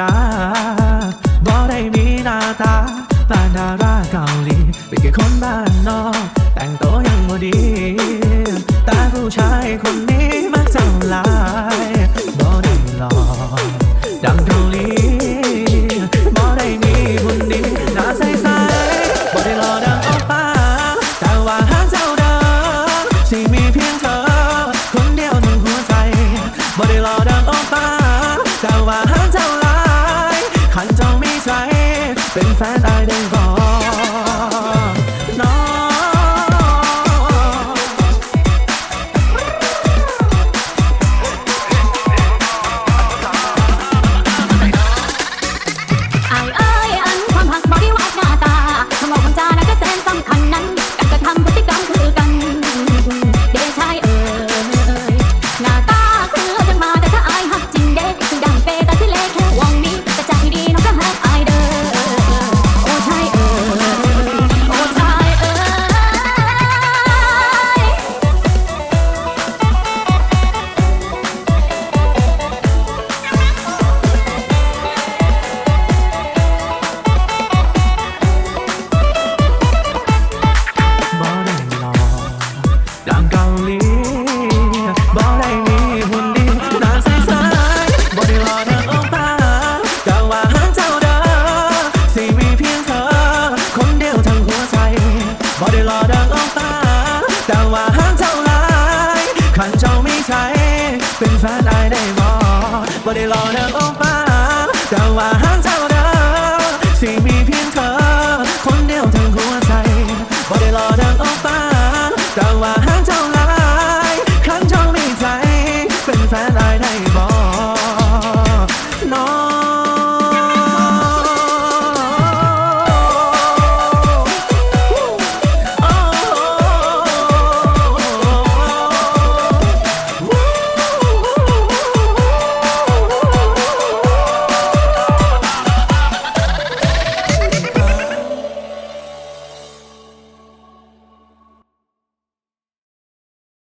ดาบ่ได้มีหน้าตาปานดาราเกาหลีเป็นแค่คนบ้านนอก แต่งตัวยังบ่ดี แต่ผู้ชายคนนี้ Baby find I ใจเป็นแฟนได้ได้บอบ่ได้รอเดิมออกมาแต่ว่าห่างเท่าเดิมสิ่งมีเพียงเธอ คนเดียวทั้งหัวใจบ่ได้รอเดิมออกมา